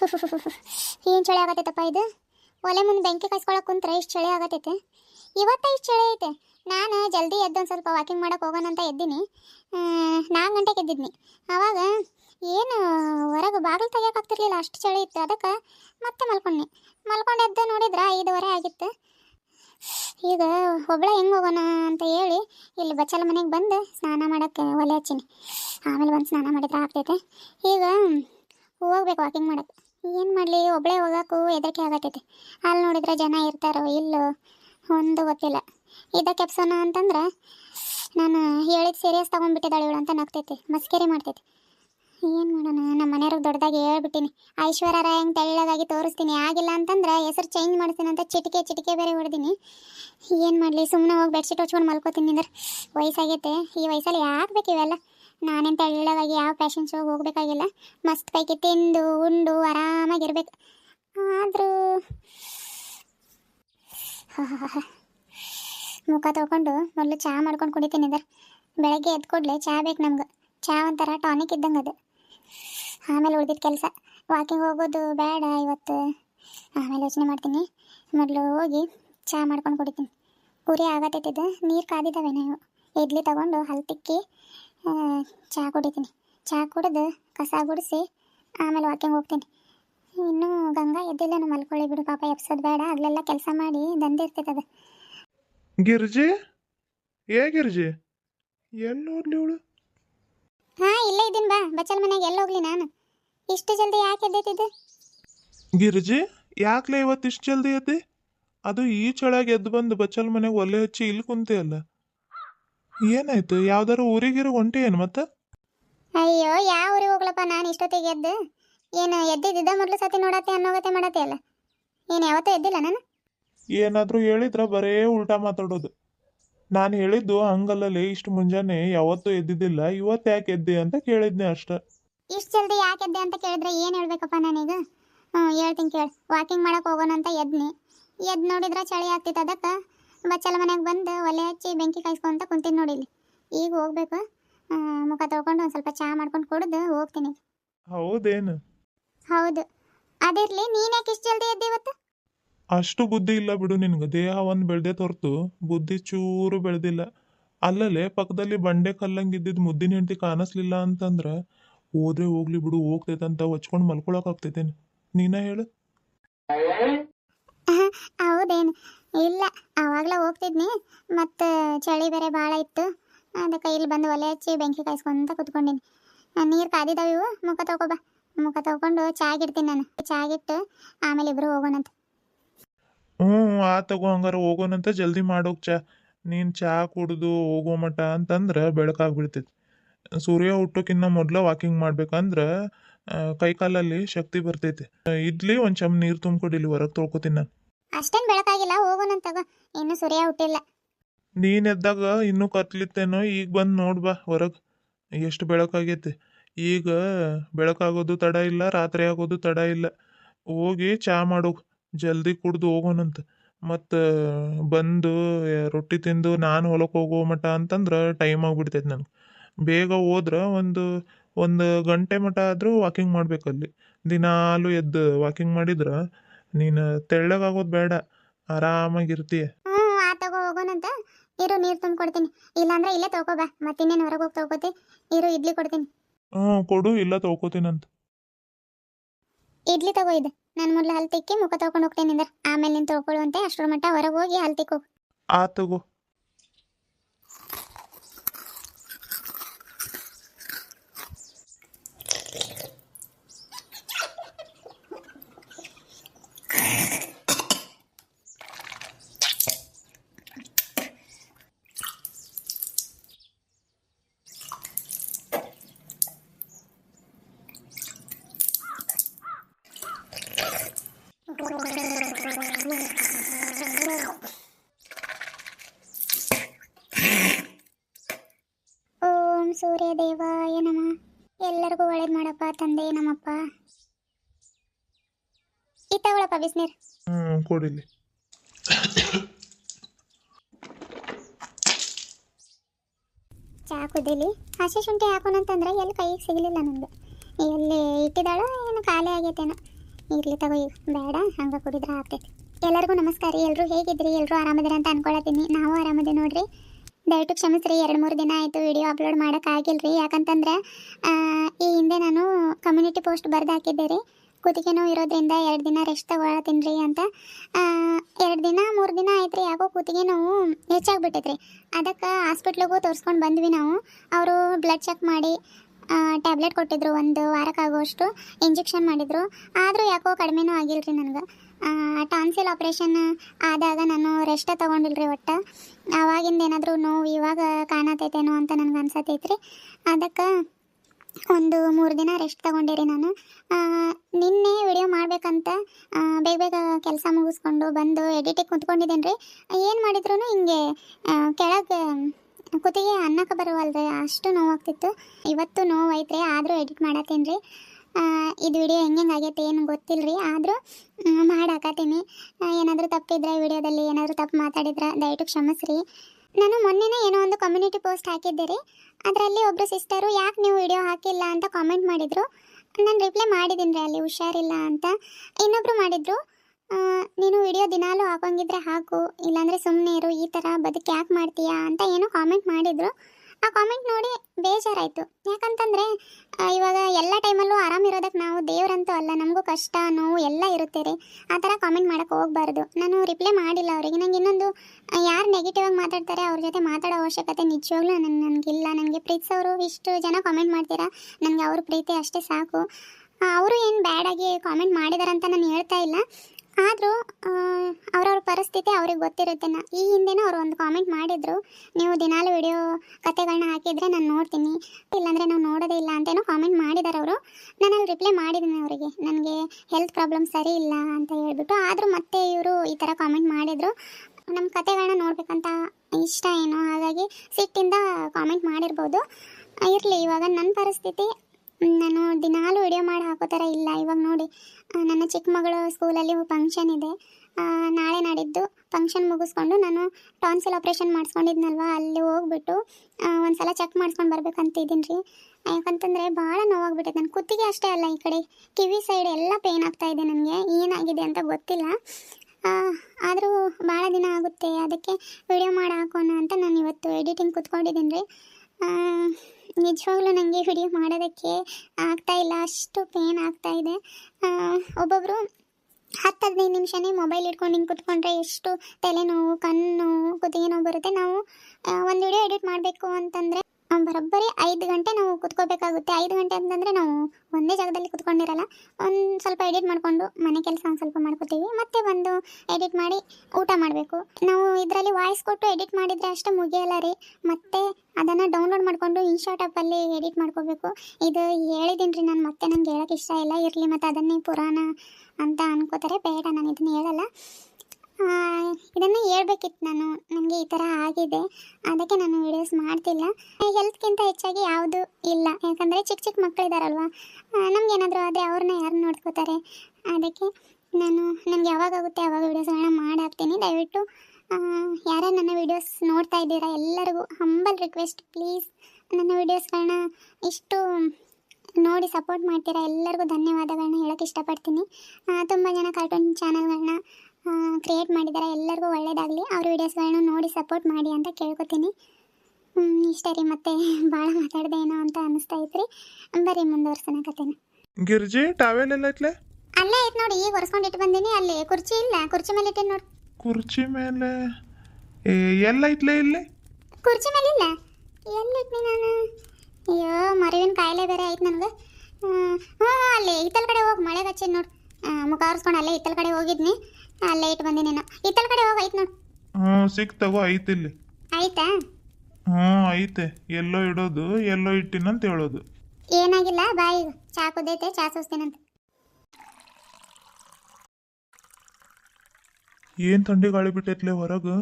ಏನು ಚಳಿ ಆಗತ್ತೈತಪ್ಪ ಇದು? ಒಲೆ ಮುಂದೆ ಬೆಂಕಿ ಕಾಯಿಸ್ಕೊಳಕ್ ಕುಂತ್ರೆ ಇಷ್ಟು ಚಳಿ ಆಗತ್ತೈತೆ. ಇವತ್ತ ಇಷ್ಟು ಚಳಿ ಐತೆ. ನಾನು ಜಲ್ದಿ ಎದ್ದು ಒಂದು ಸ್ವಲ್ಪ ವಾಕಿಂಗ್ ಮಾಡೋಕೆ ಹೋಗೋಣ ಅಂತ ಎದ್ದೀನಿ. ನಾಲ್ಕು ಗಂಟೆಗೆ ಎದ್ದಿದ್ನಿ. ಆವಾಗ ಏನು, ಹೊರಗೆ ಬಾಗಿಲು ತೆಗಿಯೋಕ್ಕಾಗ್ತಿರ್ಲಿಲ್ಲ ಅಷ್ಟು ಚಳಿ ಇತ್ತು. ಅದಕ್ಕೆ ಮತ್ತೆ ಮಲ್ಕೊಂಡ್ನಿ. ಮಲ್ಕೊಂಡು ಎದ್ದು ನೋಡಿದ್ರೆ ಐದುವರೆ ಆಗಿತ್ತು. ಈಗ ಒಬ್ಬಳೆ ಹೆಂಗೆ ಹೋಗೋಣ ಅಂತ ಹೇಳಿ ಇಲ್ಲಿ ಬಚ್ಚಲ ಮನೆಗೆ ಬಂದು ಸ್ನಾನ ಮಾಡೋಕ್ಕೆ ಒಲೆ ಹಚ್ಚೀನಿ. ಆಮೇಲೆ ಬಂದು ಸ್ನಾನ ಮಾಡಿದ್ರೆ ಆಗ್ತೈತೆ. ಈಗ ಹೋಗ್ಬೇಕು ವಾಕಿಂಗ್ ಮಾಡಕ್ಕೆ ಏನು ಮಾಡಲಿ ಒಬ್ಬಳೇ ಹೋಗೋಕ್ಕೂ ಹೆದರಿಕೆ ಆಗತ್ತೈತೆ ಅಲ್ಲಿ ನೋಡಿದ್ರೆ ಜನ ಇರ್ತಾರೋ ಇಲ್ಲೋ, ಒಂದು ಗೊತ್ತಿಲ್ಲ. ಇದಕ್ಕೆ ಎಪ್ಸೋಣ ಅಂತಂದ್ರೆ, ನಾನು ಹೇಳಿದ ಸೀರಿಯಸ್ ತೊಗೊಂಡ್ಬಿಟ್ಟಿದ್ದಾಳೆ ಇವಳು ಅಂತ ನಗ್ತೈತಿ, ಮಸ್ಕೇರಿ ಮಾಡ್ತೈತಿ. ಏನು ಮಾಡೋಣ ನಮ್ಮ ಮನೆಯವ್ರಿಗೆ ದೊಡ್ಡದಾಗಿ ಹೇಳ್ಬಿಟ್ಟಿನಿ. ಐಶ್ವರ್ಯ ರಾಯ್ ಹೆಂಗೆ ತೆಳ್ಳಗಾಗಿ ತೋರಿಸ್ತೀನಿ, ಆಗಿಲ್ಲ ಅಂತಂದ್ರೆ ಹೆಸರು ಚೇಂಜ್ ಮಾಡ್ತೀನಿ ಅಂತ ಚಿಟಿಕೆ ಚಿಟಿಕೆ ಬೇರೆ ಹೊಡೆದೀನಿ. ಏನು ಮಾಡಲಿ ಸುಮ್ಮನೆ ಹೋಗಿ ಬೆಡ್ಶೀಟ್ ಹೊಚ್ಕೊಂಡು ಮಲ್ಕೋತೀನಿ ಅಂದ್ರೆ ವಯಸ್ಸಾಗೈತೆ, ಈ ವಯಸ್ಸಲ್ಲಿ ಯಾಕೆ ಬೇಕು ಇವೆಲ್ಲ? ನಾನೇನು ಹೇಳೋವಾಗಿ ಯಾವ ಫ್ಯಾಷನ್ ಶೋಗೆ ಹೋಗ್ಬೇಕಾಗಿಲ್ಲ. ಮಸ್ತ್ ಪೈಕಿ ತಿಂದು ಉಂಡು ಆರಾಮಾಗಿರ್ಬೇಕು. ಆದರೂ ಮುಖ ತೊಗೊಂಡು ಮೊದಲು ಚಹಾ ಮಾಡ್ಕೊಂಡು ಕುಡಿತೀನಿ ಇದರ. ಬೆಳಗ್ಗೆ ಎದ್ದು ಕೂಡಲೇ ಚಹಾ ಬೇಕು ನಮ್ಗೆ. ಚಹಾ ಒಂಥರ ಟಾನಿಕ್ ಇದ್ದಂಗೆ ಅದು. ಆಮೇಲೆ ಉಳಿದಿದ್ದ ಕೆಲಸ. ವಾಕಿಂಗ್ ಹೋಗೋದು ಬೇಡ ಇವತ್ತು. ಆಮೇಲೆ ಯೋಚನೆ ಮಾಡ್ತೀನಿ. ಮೊದಲು ಹೋಗಿ ಚಹಾ ಮಾಡ್ಕೊಂಡು ಕುಡಿತೀನಿ. ಉರಿ ಆಗತ್ತೈತಿದ್ದು ನೀರು ಕಾದಿದ್ದಾವೆ ನಾವು ಇಡ್ಲಿ ತಗೊಂಡು ಹಲ್ ತಿಕ್ಕಿ ಆ, ಚಹಾ ಕುಡಿತೀನಿ. ಚಹಾ ಕುಡಿದು ಕಸ ಗುಡಿಸಿ ಆಮೇಲೆ ವಾಕಿಂಗ್ ಹೋಗ್ತೀನಿ. ಇನ್ನೂ ಗಂಗಾ ಎದ್ದಿಲ್ಲ ನಾನು ಮಲ್ಕೊಳ್ಳಿ ಬಿಡು ಪಾಪ ಎಪ್ಸೋದು ಬೇಡ. ಅಲ್ಲೆಲ್ಲ ಕೆಲಸ ಮಾಡಿ ದಂಧೆ ಇರ್ತೈತೆ ಅದು. ಗಿರ್ಜಿ? ಏ ಗಿರ್ಜಿ? ಎಲ್ಲಿ ಹಾ ಹಾಂ ಇಲ್ಲೇ ಇದ್ದೀನಿ ಬಾ. ಬಚ್ಚಲ್ ಮನೆಗೆ ಎಲ್ಲಿ ಹೋಗ್ಲಿ ನಾನು? ಇಷ್ಟು ಜಲ್ದಿ ಯಾಕೆ ಎದ್ದೈತಿದ್ದು ಗಿರ್ಜಿ ಯಾಕ್ಲೆ ಇವತ್ತು ಇಷ್ಟು ಜಲ್ದಿ ಎದ್ದಿ? ಅದು ಈ ಚಳಗೆ ಎದ್ದು ಬಂದು ಬಚ್ಚಲ್ ಮನೆಗೆ ಒಲೆ ಹಚ್ಚಿ ಇಲ್ಲಿ ಕುಂತೆ ಅಲ್ಲ. ಏನಾಯ್ತು? ಯಾವ್ದಾರು ಊರಿಗಿರು ಹೊಂಟಿ ಏನು ಮತ್ತೆ? ಅಯ್ಯೋ ಯಾವ ಊರಿಗೆ ಹೋಗ್ಲಪ್ಪ ನಾನು ಇಷ್ಟೊತ್ತಿಗೆ ಎದ್ದು? ಏನು ಎದ್ದಿದ್ದ ಮೊದಲು ಸತಿ ನೋಡತ್ತೆ ಅನ್ನೋಗತ್ತೆ ಮಾಡತ್ತೆ ಅಲ್ಲ? ಏನು ಯಾವತ್ತೂ ಎದ್ದಿಲ್ಲ ನಾನು? ಏನಾದರೂ ಹೇಳಿದ್ರ ಬರೇ ಉಲ್ಟಾ ಮಾತಾಡೋದು. ನಾನು ಹೇಳಿದ್ದು ಹಂಗಲ್ಲಲ್ಲಿ ಇಷ್ಟು ಮುಂಜಾನೆ ಯಾವತ್ತೂ ಎದ್ದಿದ್ದಿಲ್ಲ ಇವತ್ತು ಯಾಕೆ ಎದ್ದೆ ಅಂತ ಕೇಳಿದ್ನೆ ಅಷ್ಟ. ಇಷ್ಟು ಜಲ್ದಿ ಯಾಕೆ ಎದ್ದೆ ಅಂತ ಕೇಳಿದ್ರೆ ಏನು ಹೇಳ್ಬೇಕಪ್ಪ ನಾನೀಗ? ಹ್ಞೂ ಹೇಳ್ತೀನಿ ಕೇಳಿ. ವಾಕಿಂಗ್ ಮಾಡೋಕೆ ಹೋಗೋಣ ಅಂತ ಎದ್ನಿ. ಎದ್ದು ನೋಡಿದ್ರೆ ಚಳಿ ಆಗ್ತಿತ್ತು ಅದಕ್ಕೆ. ಬಚ್ಚಲ ಮನೆಗೆ ಬಂದು ಒಲೆ ಹಚ್ಚಿ ಬೆಂಕಿ ಕಾಯಿಸ್ಕೊಂತ ಕುಂತೀನಿ ನೋಡಿಲ್ಲಿ ಈಗ ಹೋಗ್ಬೇಕು. ಮುಖ ತೊಳ್ಕೊಂಡು ಒಂದು ಸ್ವಲ್ಪ ಚಹಾ ಮಾಡ್ಕೊಂಡು ಕುಡಿದು ಹೋಗ್ತೀನಿ ಹೌದೇನು? ಹೌದು. ಅದಿರ್ಲಿ ನೀನ್ ಯಾಕೆ ಇಷ್ಟು ಜಲ್ದಿ ಎದ್ದೆ ಇವತ್ತು? ಅಷ್ಟು ಬುದ್ಧಿ ಇಲ್ಲ ಬಿಡು ನಿನ್ಗೆ. ದೇಹ ಒಂದು ಬೆಳೆದೇ ತೊರ್ತು. ಬುದ್ಧಿ ಚೂರು ಬೆಳೆದಿಲ್ಲ. ಅಲ್ಲಲ್ಲೇ ಪಕ್ಕದಲ್ಲಿ ಬಂಡೆ ಕಲ್ಲಂಗಿದ್ದಿದ್ದು ಮುದ್ದಿನ ಹೆಂಡತಿ ಕಾಣಿಸ್ಲಿಲ್ಲ ಅಂತಂದ್ರೆ ಹೋದ್ರೆ ಹೋಗ್ಲಿ ಬಿಡು ಹೋಗ್ತೈತಂತ ಹಚ್ಕೊಂಡು ಮಲ್ಕೊಳಕ್ ಆಗ್ತೈತೇನು. ನೀನ ಹೇಳು. ಹೌದೇನು. ಇಲ್ಲ ಆವಾಗಲೇ ಹೋಗ್ತಿದ್ನಿ. ಮತ್ತು ಚಳಿ ಬೇರೆ ಭಾಳ ಇತ್ತು. ಅದಕ್ಕೆ ಇಲ್ಲಿ ಬಂದು ಒಲೆ ಹಚ್ಚಿ ಬೆಂಕಿ ಕಾಯಿಸ್ಕೊಂತ ಕುತ್ಕೊಂಡಿನಿ. ನೀರು ಕಾದಿದ್ದಾವೆ ಇವು. ಮುಖ ತೊಗೊಬಾ ಮುಖ ತೊಗೊಂಡು ಚಾಗಿಡ್ತೀನಿ ನಾನು. ಚಾಗಿಟ್ಟು ಆಮೇಲೆ ಇಬ್ಬರು ಹೋಗೋಣಂತ. ಹ್ಞೂ ಆ ತಗೋ ಹಂಗಾರ ಹೋಗೋಣಂತ. ಜಲ್ದಿ ಮಾಡೋಕ್ ಚಾ. ನೀನು ಚಾ ಕುಡ್ದು ಹೋಗೋ ಮಟ ಅಂತಂದ್ರೆ ಬೆಳಕಾಗ್ಬಿಡ್ತೈತಿ. ಸೂರ್ಯ ಹುಟ್ಟೋಕ್ಕಿಂತ ಮೊದಲು ವಾಕಿಂಗ್ ಮಾಡ್ಬೇಕಂದ್ರೆ ಕೈಕಾಲಲ್ಲಿ ಶಕ್ತಿ ಬರ್ತೈತಿ. ಇಡ್ಲಿ ಒಂದು ಚಮ್ ನೀರು ತುಂಬ್ಕೊಡಿಲ್ಲ, ಹೊರಗೆ ತೊಳ್ಕೊತೀನಿ ನಾನು. ಅಷ್ಟೇನು ಬೆಳಕಾಗಿಲ್ಲ ಹೋಗೋಣಂತ ತಗೋ. ಇನ್ನು ಸೂರ್ಯ ಹುಟ್ಟಿಲ್ಲ. ನೀನ್ ಎದ್ದಾಗ ಇನ್ನೂ ಕತ್ಲಿತ್ತೇನೋ, ಈಗ ಬಂದು ನೋಡ್ಬಾ ಹೊರಗೆ. ಎಷ್ಟು ಬೆಳಕಾಗೈತಿ. ಈಗ ಬೆಳಕಾಗೋದು ತಡ ಇಲ್ಲ, ರಾತ್ರಿ ಆಗೋದು ತಡ ಇಲ್ಲ. ಹೋಗಿ ಚಾ ಮಾಡು, ಜಲ್ದಿ ಕುಡ್ದು ಹೋಗೋಣಂತ ಮತ್ತು, ಬಂದು, ರೊಟ್ಟಿ ತಿಂದು, ನಾನು ಹೊಲಕ್ಕೆ ಹೋಗೋ ಮಟ ಅಂತಂದ್ರೆ ಟೈಮ್ ಆಗ್ಬಿಡ್ತೈತಿ ನನಗೆ. ಬೇಗ ಹೋದ್ರೆ ಒಂದು ಒಂದು ಗಂಟೆ ಮಟ ಆದರೂ ವಾಕಿಂಗ್ ಮಾಡ್ಬೇಕಲ್ಲಿ. ದಿನಾಲು ಎದ್ದು ವಾಕಿಂಗ್ ಮಾಡಿದ್ರೆ ನೀನು ತೆಳ್ಳಗಾಗೋದು ಬೇಡ ಆರಾಮಾಗಿರ್ತೀಯ. ಹ್ಞೂ ಆ ತಗೋ ಹೋಗೋಣಂತ. ಇರು ನೀರು ತುಂಬಿಕೊಡ್ತೀನಿ. ಇಲ್ಲಾಂದ್ರೆ ಇಲ್ಲೇ ತೊಗೊಬಾ ಮತ್ತಿನ್ನೇನು ಹೊರಗೆ ಹೋಗಿ ತಗೋತಿ. ಇರು ಇಡ್ಲಿ ಕೊಡ್ತೀನಿ. ಹ್ಞೂ ಕೊಡು ಇಲ್ಲ ತೊಗೋತೀನಂತ. ಇಡ್ಲಿ ತಗೋ ಇದೆ. ನಾನು ಮೊದಲು ಹಲ್ತಿಕ್ಕಿ ಮುಖ ತೊಗೊಂಡು ಹೋಗ್ತೇನೆ ಅಂದ್ರೆ ಆಮೇಲೆ ನೀನು ತೊಳ್ಕೊಳ್ಳುವಂತೆ ಅಷ್ಟರ ಮಟ್ಟ ಹೊರಗೆ ಹೋಗಿ ಹಲ್ ತಿಕ್ಕು ಆ ತಗೋ. ನಮ್ಮಪ್ಪ? ಈ ತಗೊಳಪ್ಪ ಬಿಸಿನೀರು. ಹ್ಞೂ ಕೊಡಿಲಿ ಚಾ ಕುದೀಲಿ ಹಸಿ ಶುಂಠಿ ಹಾಕೋಣಂತಂದ್ರೆ ಎಲ್ಲಿ ಕೈಗೆ ಸಿಗಲಿಲ್ಲ ನನಗೆ ಎಲ್ಲಿ ಇಟ್ಟಿದ್ದಾಳೋ ಏನು ಖಾಲಿ ಆಗೈತೇನೋ. ಇರ್ಲಿ ತಗೋ ಈಗ. ಬೇಡ ಹಂಗೆ ಕುಡಿದ್ರೆ ಆಗ್ತೈತಿ. ಎಲ್ಲರಿಗೂ ನಮಸ್ಕಾರ. ಎಲ್ಲರೂ ಹೇಗಿದ್ರಿ? ಎಲ್ಲರೂ ಆರಾಮದಿರ ಅಂತ ಅನ್ಕೊಳತ್ತೀನಿ. ನಾವು ಆರಾಮದಿ ನೋಡ್ರಿ. ದಯವಿಟ್ಟು ಕ್ಷಮಿಸ್ರಿ, ಎರಡು ಮೂರು ದಿನ ಆಯಿತು ವಿಡಿಯೋ ಅಪ್ಲೋಡ್ ಮಾಡೋಕ್ಕಾಗಿಲ್ಲ ರೀ ಯಾಕಂತಂದ್ರೆ ಈ ಹಿಂದೆ ನಾನು ಕಮ್ಯುನಿಟಿ ಪೋಸ್ಟ್ ಬರೆದು ಹಾಕಿದ್ದೆ ರೀ ಕುತ್ತಿಗೆ ನೋವು ಇರೋದ್ರಿಂದ ಎರಡು ದಿನ ರೆಸ್ಟ್ ತಗೊಳತ್ತೀನಿ ರೀ ಅಂತ ಎರಡು ದಿನ, ಮೂರು ದಿನ ಆಯ್ತು ರೀ ಯಾಕೋ ಕುತ್ತಿಗೆ ನೋವು ರೀ ಅದಕ್ಕೆ ಹಾಸ್ಪಿಟ್ಲಿಗೂ ತೋರಿಸ್ಕೊಂಡು ಬಂದ್ವಿ ನಾವು. ಅವರು ಬ್ಲಡ್ ಚೆಕ್ ಮಾಡಿ ಟ್ಯಾಬ್ಲೆಟ್ ಕೊಟ್ಟಿದ್ರು. ಒಂದು ವಾರಕ್ಕಾಗುವಷ್ಟು ಇಂಜೆಕ್ಷನ್ ಮಾಡಿದರು. ಆದರೂ ಯಾಕೋ ಕಡಿಮೆನೂ ಆಗಿಲ್ಲ ರೀ ನನಗೆ. ಟಾನ್ಸಿಲ್ ಆಪ್ರೇಷನ್ ಆದಾಗ ನಾನು ರೆಸ್ಟ್ ತೊಗೊಂಡಿಲ್ಲ ರೀ ಒಟ್ಟು. ಆವಾಗಿಂದ ಏನಾದರೂ ನೋವು ಇವಾಗ ಕಾಣತೈತೇನೋ ಅಂತ ನನಗೆ ಅನ್ಸತೈತ್ರಿ. ಅದಕ್ಕೆ ಒಂದು ಮೂರು ದಿನ ರೆಸ್ಟ್ ತಗೊಂಡಿರಿ ನಾನು. ನಿನ್ನೆ ವಿಡಿಯೋ ಮಾಡಬೇಕಂತ ಬೇಗ ಬೇಗ ಕೆಲಸ ಮುಗಿಸ್ಕೊಂಡು ಬಂದು ಎಡಿಟಿಗೆ ಕುತ್ಕೊಂಡಿದ್ದೇನೆ ರೀ ಏನು ಮಾಡಿದ್ರು ಹಿಂಗೆ ಕೆಳಗೆ, ಕುತ್ತಿಗೆ ಅನ್ನಕ್ಕೆ ಬರುವಲ್ರಿ. ಅಷ್ಟು ನೋವಾಗ್ತಿತ್ತು. ಇವತ್ತು ನೋವು ಐತ್ರಿ ಆದರೂ ಎಡಿಟ್ ಮಾಡತ್ತೇನೆ ರೀ ಇದು ವಿಡಿಯೋ ಹೆಂಗೆ ಆಗೈತೆ ಏನು ಗೊತ್ತಿಲ್ಲ ರೀ ಆದರೂ ಮಾಡಾಕತ್ತೀನಿ. ಏನಾದರೂ ತಪ್ಪಿದ್ರೆ ವಿಡಿಯೋದಲ್ಲಿ ಏನಾದರೂ ತಪ್ಪು ಮಾತಾಡಿದ್ರೆ ದಯವಿಟ್ಟು ಕ್ಷಮಿಸ್ರಿ. ನಾನು ಮೊನ್ನೆನೇ ಏನೋ ಒಂದು ಕಮ್ಯುನಿಟಿ ಪೋಸ್ಟ್ ಹಾಕಿದ್ದೆ ರೀ. ಅದರಲ್ಲಿ ಒಬ್ಬರು ಸಿಸ್ಟರು ಯಾಕೆ ನೀವು ವಿಡಿಯೋ ಹಾಕಿಲ್ಲ ಅಂತ ಕಾಮೆಂಟ್ ಮಾಡಿದರು. ನಾನು ರಿಪ್ಲೈ ಮಾಡಿದ್ದೀನಿ ರೀ, ಅಲ್ಲಿ ಹುಷಾರಿಲ್ಲ ಅಂತ. ಇನ್ನೊಬ್ಬರು ಮಾಡಿದರು ನೀನು ವಿಡಿಯೋ ದಿನಾಲೂ ಹಾಕೋಂಗಿದ್ರೆ ಹಾಕು, ಇಲ್ಲಾಂದರೆ ಸುಮ್ಮನೆ ಇರು, ಈ ಥರ ಬದುಕು ಯಾಕೆ ಮಾಡ್ತೀಯಾ ಅಂತ ಏನೋ ಕಾಮೆಂಟ್ ಮಾಡಿದರು. ಆ ಕಾಮೆಂಟ್ ನೋಡಿ ಬೇಜಾರಾಯಿತು. ಯಾಕಂತಂದರೆ ಇವಾಗ ಎಲ್ಲ ಟೈಮಲ್ಲೂ ಆರಾಮಿರೋದಕ್ಕೆ ನಾವು ದೇವರಂತೂ ಅಲ್ಲ, ನಮಗೂ ಕಷ್ಟ, ನೋವು ಎಲ್ಲ ಇರುತ್ತೆ ರೀ. ಆ ಥರ ಕಾಮೆಂಟ್ ಮಾಡೋಕ್ಕೆ ಹೋಗಬಾರ್ದು. ನಾನು ರಿಪ್ಲೈ ಮಾಡಿಲ್ಲ ಅವರಿಗೆ. ನನಗೆ ಇನ್ನೊಂದು ಯಾರು ನೆಗೆಟಿವ್ ಆಗಿ ಮಾತಾಡ್ತಾರೆ ಅವ್ರ ಜೊತೆ ಮಾತಾಡೋ ಅವಶ್ಯಕತೆ ನಿಜವಾಗ್ಲೂ ನನ್ನ ನನಗಿಲ್ಲ. ನನಗೆ ಪ್ರೀತಿಸೋರು ಇಷ್ಟು ಜನ ಕಾಮೆಂಟ್ ಮಾಡ್ತೀರಾ? ನನಗೆ ಅವ್ರ ಪ್ರೀತಿ ಅಷ್ಟೇ ಸಾಕು. ಅವರು ಏನು ಬ್ಯಾಡಾಗಿ ಕಾಮೆಂಟ್ ಮಾಡಿದಾರಂತ ನಾನು ಹೇಳ್ತಾ ಇಲ್ಲ. ಆದರೂ ಅವ್ರವ್ರ ಪರಿಸ್ಥಿತಿ ಅವ್ರಿಗೆ ಗೊತ್ತಿರುತ್ತೆ ನಾ. ಈ ಹಿಂದೆನೂ ಅವರು ಒಂದು ಕಾಮೆಂಟ್ ಮಾಡಿದ್ರು, ನೀವು ದಿನಾಲು ವಿಡಿಯೋ ಕತೆಗಳನ್ನ ಹಾಕಿದರೆ ನಾನು ನೋಡ್ತೀನಿ. ಇಲ್ಲಾಂದರೆ ನಾವು ನೋಡೋದೇ ಇಲ್ಲ ಅಂತೇನೋ ಕಾಮೆಂಟ್ ಮಾಡಿದ್ದಾರೆ ಅವರು. ನಾನು ರಿಪ್ಲೈ ಮಾಡಿದ್ದೀನಿ ಅವರಿಗೆ. ನನಗೆ ಹೆಲ್ತ್ ಪ್ರಾಬ್ಲಮ್ ಸರಿ ಇಲ್ಲ ಅಂತ ಹೇಳಿಬಿಟ್ಟು. ಆದರೂ ಮತ್ತೆ ಇವರು ಈ ಥರ ಕಾಮೆಂಟ್ ಮಾಡಿದರು. ನಮ್ಮ ಕತೆಗಳನ್ನ ನೋಡಬೇಕಂತ ಇಷ್ಟ ಏನೋ, ಹಾಗಾಗಿ ಸಿಟ್ಟಿಂದ ಕಾಮೆಂಟ್ ಮಾಡಿರ್ಬೋದು. ಇರಲಿ, ಇವಾಗ ನನ್ನ ಪರಿಸ್ಥಿತಿ ನಾನು ದಿನಾಲು ವಿಡಿಯೋ ಮಾಡಿ ಹಾಕೋ ಥರ ಇಲ್ಲ. ಇವಾಗ ನೋಡಿ ನನ್ನ ಚಿಕ್ಕ ಮಗಳು ಸ್ಕೂಲಲ್ಲಿ ಫಂಕ್ಷನ್ ಇದೆ. ನಾಳೆ ನಾಡಿದ್ದು ಫಂಕ್ಷನ್ ಮುಗಿಸ್ಕೊಂಡು ನಾನು ಟಾನ್ಸಿಲ್ ಆಪ್ರೇಷನ್ ಮಾಡಿಸ್ಕೊಂಡಿದ್ನಲ್ವ? ಅಲ್ಲಿ ಹೋಗ್ಬಿಟ್ಟು ಒಂದು ಸಲ ಚೆಕ್ ಮಾಡಿಸ್ಕೊಂಡು ಬರ್ಬೇಕಂತಿದ್ದೀನಿ ರೀ ಯಾಕಂತಂದರೆ ಭಾಳ ನೋವಾಗ್ಬಿಟ್ಟಿದೆ. ನನ್ನ ಕುತ್ತಿಗೆ ಅಷ್ಟೇ ಅಲ್ಲ ಈ ಕಡೆ. ಕಿವಿ ಸೈಡ್ ಎಲ್ಲ ಪೇನ್ ಆಗ್ತಾ ಇದೆ ನನಗೆ. ಏನಾಗಿದೆ ಅಂತ ಗೊತ್ತಿಲ್ಲ. ಆದರೂ ಭಾಳ ದಿನ ಆಗುತ್ತೆ. ಅದಕ್ಕೆ ವಿಡಿಯೋ ಮಾಡಿ ಹಾಕೋಣ ಅಂತ ನಾನು ಇವತ್ತು ಎಡಿಟಿಂಗ್ ಕುತ್ಕೊಂಡಿದ್ದೀನಿ ರೀ ನಿಜವಾಗ್ಲೂ ನನಗೆ ವಿಡಿಯೋ ಮಾಡೋದಕ್ಕೆ ಆಗ್ತಾ ಇಲ್ಲ, ಅಷ್ಟು ಪೇನ್ ಆಗ್ತಾ ಇದೆ. ಒಬ್ಬೊಬ್ಬರು ಹತ್ತು ಹದಿನೈದು ನಿಮಿಷನೇ ಮೊಬೈಲ್ ಇಟ್ಕೊಂಡು ಹಿಂಗೆ ಕುತ್ಕೊಂಡ್ರೆ ಎಷ್ಟು ತಲೆನೋವು, ಕಣ್ಣು ಕುದಿಗೆ ನೋವು ಬರುತ್ತೆ. ನಾವು ಒಂದು ವಿಡಿಯೋ ಎಡಿಟ್ ಮಾಡಬೇಕು ಅಂತಂದರೆ ಬರೋಬ್ಬರಿ ಐದು ಗಂಟೆ ನಾವು ಕುತ್ಕೋಬೇಕಾಗುತ್ತೆ ಐದು ಗಂಟೆ ಅಂತಂದರೆ ನಾವು ಒಂದೇ ಜಾಗದಲ್ಲಿ ಕುತ್ಕೊಂಡಿರಲ್ಲ. ಒಂದು ಸ್ವಲ್ಪ ಎಡಿಟ್ ಮಾಡಿಕೊಂಡು ಮನೆ ಕೆಲಸ ಒಂದು ಸ್ವಲ್ಪ ಮಾಡ್ಕೋತೀವಿ. ಮತ್ತೆ ಬಂದು ಎಡಿಟ್ ಮಾಡಿ ಊಟ ಮಾಡಬೇಕು. ನಾವು ಇದರಲ್ಲಿ ವಾಯ್ಸ್ ಕೊಟ್ಟು ಎಡಿಟ್ ಮಾಡಿದರೆ ಅಷ್ಟೇ ಮುಗಿಯಲ್ಲ ರೀ. ಮತ್ತೆ ಅದನ್ನು ಡೌನ್ಲೋಡ್ ಮಾಡಿಕೊಂಡು ಆ್ಯಪಲ್ಲಿ ಎಡಿಟ್ ಮಾಡ್ಕೋಬೇಕು. ಇದು ಹೇಳಿದ್ದೀನಿ ರೀ ನಾನು, ಮತ್ತೆ ನನಗೆ ಹೇಳೋಕ್ಕೆ ಇಷ್ಟ ಇಲ್ಲ. ಇರಲಿ ಮತ್ತು ಅದನ್ನೇ ಪುರಾಣ ಅಂತ ಅನ್ಕೋತಾರೆ. ಬೇಡ, ನಾನು ಇದನ್ನ ಹೇಳಲ್ಲ. ಇದನ್ನು ಹೇಳ್ಬೇಕಿತ್ತು ನಾನು. ನನಗೆ ಈ ಥರ ಆಗಿದೆ. ಅದಕ್ಕೆ ನಾನು ವೀಡಿಯೋಸ್ ಮಾಡ್ತಿಲ್ಲ. ಹೆಲ್ತ್ಗಿಂತ ಹೆಚ್ಚಾಗಿ ಯಾವುದು ಇಲ್ಲ. ಯಾಕಂದರೆ ಚಿಕ್ಕ ಚಿಕ್ಕ ಮಕ್ಕಳಿದಾರಲ್ವ ನಮ್ಗೆ ಏನಾದರೂ ಆದರೆ ಅವ್ರನ್ನ ಯಾರು ನೋಡ್ಕೋತಾರೆ? ಅದಕ್ಕೆ ನಾನು, ನನಗೆ ಯಾವಾಗುತ್ತೆ ಆವಾಗ ವೀಡಿಯೋಸ್ಗಳನ್ನ ಮಾಡಾಕ್ತೀನಿ. ದಯವಿಟ್ಟು ಯಾರು ನನ್ನ ವೀಡಿಯೋಸ್ ನೋಡ್ತಾ ಇದ್ದೀರಾ ಎಲ್ಲರಿಗೂ ಹಂಬಲ್ ರಿಕ್ವೆಸ್ಟ್ ಪ್ಲೀಸ್ ನನ್ನ ವೀಡಿಯೋಸ್ಗಳನ್ನ ಇಷ್ಟು ನೋಡಿ ಸಪೋರ್ಟ್ ಮಾಡ್ತೀರಾ ಎಲ್ಲರಿಗೂ ಧನ್ಯವಾದಗಳನ್ನ ಹೇಳೋಕ್ಕೆ ಇಷ್ಟಪಡ್ತೀನಿ. ತುಂಬ ಜನ ಕಾರ್ಟೂನ್ ಚಾನಲ್ಗಳನ್ನ ಕ್ರಿಯೇಟ್ ಮಾಡಿದ್ದಾರೆ ಎಲ್ಲರಿಗೂ ಒಳ್ಳೇದಾಗಲಿ. ಅವ್ರ ವೀಡಿಯೋಸ್ಗಳನ್ನ ನೋಡಿ ಸಪೋರ್ಟ್ ಮಾಡಿ ಅಂತ ಕೇಳ್ಕೊತೀನಿ. ಇಷ್ಟೇ ರೀ. ಮತ್ತೆ ಭಾಳ ಮಾತಾಡ್ದೆ ಏನೋ ಅಂತ ಅನಿಸ್ತಾ ಐತ್ರಿ ಬರ್ರಿ ಮುಂದುವರ್ಸೋಣ ಕತೆನ ಗಿರ್ಜಿ ಟಾವೆಲ್ ಎಲ್ಲ ಐತ್ಲೆ ಅಲ್ಲೇ ಐತೆ ನೋಡಿ. ಈಗ ಒರೆಸ್ಕೊಂಡು ಇಟ್ಟು ಬಂದೀನಿ. ಅಲ್ಲಿ ಕುರ್ಚಿ ಇಲ್ಲ. ಕುರ್ಚಿ ಮೇಲೆ ಇಟ್ಟೇನು ನೋಡಿ. ಕುರ್ಚಿ ಮೇಲೆ? ಏ, ಎಲ್ಲ ಐತ್ಲೆ ಇಲ್ಲಿ? ಕುರ್ಚಿ ಮೇಲೆ ಇಲ್ಲ. ಎಲ್ಲಿಟ್ನಿ ನಾನು? ಅಯ್ಯೋ ಮರವಿನ ಕಾಯಿಲೆ ಬೇರೆ ಐತೆ ನನಗೆ. ಹ್ಞೂ ಅಲ್ಲಿ ಇತ್ತಲ್ ಕಡೆ ಹೋಗಿ. ಮಳೆ ಹಚ್ಚಿದ್ ನೋಡಿ. ಮುಖ ಒರೆಸ್ಕೊಂಡು ಅಲ್ಲೇ ಇತ್ತಲ್ ಕಡೆ ಹೋಗಿದ್ನಿ. ಅಲ್ಲೇ ಇಟ್ಟು ಇತ್ತಲ್ ಕಡೆ ಹೋಗಿ ಐತೆ ನೋಡು ಹ್ಞೂ ಸಿಕ್ ತಗೋ ಐತಿ ಇಲ್ಲಿ ಆಯ್ತಾ? ಹ್ಞೂ ಐತೆ. ಎಲ್ಲೋ ಇಡೋದು ಎಲ್ಲೋ ಇಟ್ಟಿನಂತ ಹೇಳೋದು. ಏನಾಗಿಲ್ಲ ಬಾಯಿ ಚಾ ಕುದೈತೆ ಚಾ ಸೋಸ್ತೀನಂತ. ಏನು ಥಂಡಿ ಗಾಳಿ ಬಿಟ್ಟೈತ್ಲೆ ಹೊರಗೆ?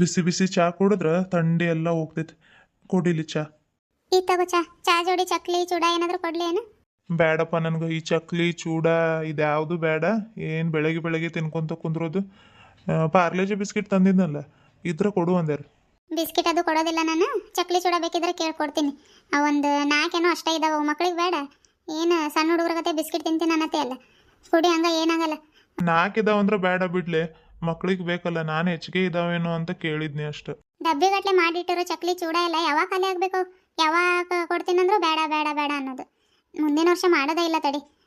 ಬಿಸಿ ಬಿಸಿ ಚಾ ಕುಡಿದ್ರೆ ಥಂಡಿ ಎಲ್ಲ ಹೋಗ್ತೈತಿ. ಕೊಡಿಲಿ ಚಾ. ಈ ತಗೋ ಚಾ. ಚಾ ಜೋಡಿ ಚಕ್ಲಿ ಚೂಡ ಏನಾದರೂ ಕೊಡ್ಲಿ ಏನು ಬೇಡಪ್ಪ ನನಗೆ ಈ ಚಕ್ಲಿ ಚೂಡ ಇದ್ಯಾವುದು ಬೇಡ ಏನು ಬೆಳಗ್ಗೆ ಬೆಳಗ್ಗೆ ತಿನ್ಕೊಂತ ಕುಂದ್ರೋದು? ಪಾರ್ಲೇಜಿ ಬಿಸ್ಕಿಟ್ ತಂದಿದ್ನಲ್ಲ? ಇದ್ರ ಕೊಡು ಅಂದ್ಯಾರ. ಬಿಸ್ಕಿಟ್ ಅದು ಕೊಡೋದಿಲ್ಲ ನಾನು. ಚಕ್ಲಿ ಚೂಡ ಬೇಕಿದ್ರೆ ಕೇಳ್ಕೊಡ್ತೀನಿ ಆ ಒಂದು ನಾಲ್ಕೇನೋ ಅಷ್ಟೇ ಇದಾವೆ. ಮಕ್ಳಿಗೆ ಬೇಡ. ಏನು ಸಣ್ಣ ಹುಡುಗರ ಕತೆ ಬಿಸ್ಕಿಟ್ ತಿಂತೀನಿ ಅನ್ನತ್ತೆ ಅಲ್ಲ. ಕುಡಿ ಹಂಗ ಏನಾಗಲ್ಲ. ನಾಲ್ಕಿದಾವ ಅಂದ್ರೆ ಬೇಡ ಬಿಡ್ಲಿ. ಮಕ್ಳಿಗೆ ಬೇಕಲ್ಲ. ನಾನು ಹೆಚ್ಚಿಗೆ ಇದಾವೇನೋ ಅಂತ ಕೇಳಿದ್ನಿ ಅಷ್ಟು. ಡಬ್ಬಿಗಟ್ಲೆ ಮಾಡಿಟ್ಟಿರೋ ಚಕ್ಲಿ ಚೂಡ ಎಲ್ಲ ಯಾವಾಗ ಖಾಲಿ ಆಗಬೇಕು? ಯಾವಾಗ ಕೊಡ್ತೀನಂದ್ರು ಬೇಡ ಬೇಡ ಬೇಡ ಅನ್ನೋದು. ಮುಂದಿನ ವರ್ಷ ಮಾಡೋದೇ ಇಲ್ಲ ತಡಿ.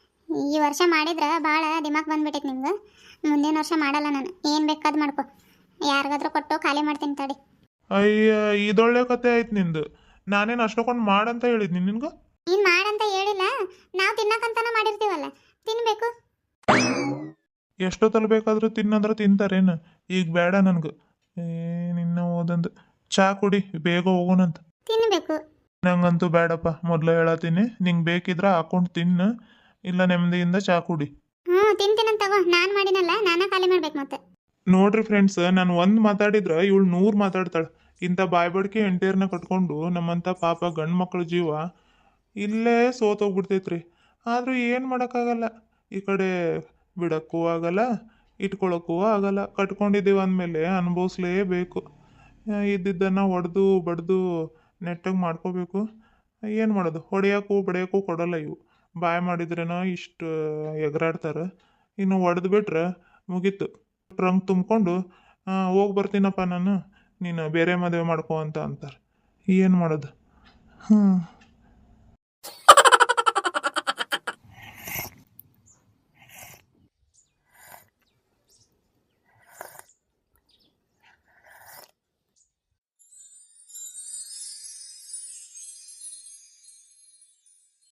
ವರ್ಷ ಮಾಡಿದ್ರೆ ಭಾಳ ದಿಮಾಕ್ ಬಂದ್ಬಿಟ್ಟೈತೆ ನಿಮ್ಗೆ. ಮುಂದಿನ ವರ್ಷ ಮಾಡಲ್ಲ ನಾನು. ಏನು ಬೇಕಾದ್ ಮಾಡ್ಕೊ. ಯಾರಿಗಾದ್ರೂ ಕೊಟ್ಟು ಖಾಲಿ ಮಾಡ್ತೀನಿ ತಡಿ. ಅಯ್ಯ ಇದೊಳ್ಳೆ ಕತೆ ಆಯ್ತು ನಿಂದು. ನಾನೇನು ಅಷ್ಟೊಂದು ಮಾಡಂತ ಹೇಳಿದ್ನಿ ನಿನ್ಗೆ? ನೀನು ಮಾಡಂತ ಹೇಳಿಲ್ಲ. ನಾವು ತಿನ್ನಕ್ಕಂತನ ಮಾಡಿರ್ತೀವಲ್ಲ. ತಿನ್ಬೇಕು. ಎಷ್ಟೊತ್ತಲ್ಲಿ ಬೇಕಾದ್ರೂ ತಿನ್ನಂದ್ರೆ ತಿಂತಾರೇನು? ಈಗ ಬೇಡ ನನಗೆ. ಏ ನಿನ್ನ ಓದಂದು. ಚಾ ಕುಡಿ ಬೇಗ ಹೋಗೋಣಂತ. ತಿನ್ಬೇಕು. ನಂಗಂತೂ ಬೇಡಪ್ಪ. ಮೊದಲು ಹೇಳತ್ತೀನಿ. ನಿಂಗೆ ಬೇಕಿದ್ರೆ ಹಾಕೊಂಡು ತಿನ್ನು. ಇಲ್ಲ ನೆಮ್ಮದಿಯಿಂದ ಚಾ ಕುಡಿ. ಹ್ಞೂ ತಿಂತೀನಂತ ತಗೋ. ನಾನು ಮಾಡಿನಲ್ಲ ನಾನೇ ಖಾಲಿ ಮಾಡ್ಬೇಕು ಮತ್ತೆ. ನೋಡ್ರಿ ಫ್ರೆಂಡ್ಸ್ ನಾನು ಒಂದು ಮಾತಾಡಿದ್ರೆ ಇವಳು ನೂರು ಮಾತಾಡ್ತಾಳೆ. ಇಂಥ ಬಾಯ್ಬಡಿಕೆ ಎಂಟೇರ್ನ ಕಟ್ಕೊಂಡು ನಮ್ಮಂಥ ಪಾಪ ಗಂಡು ಮಕ್ಳ ಜೀವ ಇಲ್ಲೇ ಸೋತೋಗ್ಬಿಡ್ತೈತ್ರಿ. ಆದರೂ ಏನು ಮಾಡೋಕ್ಕಾಗಲ್ಲ. ಈ ಕಡೆ ಬಿಡೋಕ್ಕೂ ಆಗಲ್ಲ ಇಟ್ಕೊಳ್ಳೋಕ್ಕೂ ಆಗಲ್ಲ. ಕಟ್ಕೊಂಡಿದ್ದೀವಿ ಅಂದಮೇಲೆ ಅನುಭವಿಸ್ಲೇಬೇಕು. ಇದ್ದಿದ್ದನ್ನು ಹೊಡೆದು ಬಡ್ದು ನೆಟ್ಟಾಗಿ ಮಾಡ್ಕೋಬೇಕು. ಏನು ಮಾಡೋದು? ಹೊಡೆಯೋಕ್ಕೂ ಬಡಿಯೋಕ್ಕೂ ಕೊಡಲ್ಲ ಇವು. ಬಾಯ್ ಮಾಡಿದ್ರೇನೋ ಇಷ್ಟು ಎಗರಾಡ್ತಾರೆ. ಇನ್ನು ಒಡ್ದು ಬಿಟ್ರೆ ಮುಗೀತು. ಟ್ರಂಕ್ ತುಂಬಿಕೊಂಡು ಹೋಗಿ ಬರ್ತೀನಪ್ಪ ನಾನು. ನೀನು ಬೇರೆ ಮದುವೆ ಮಾಡ್ಕೊ ಅಂತ ಅಂತಾರೆ. ಏನು ಮಾಡೋದು? ಹ್ಞೂ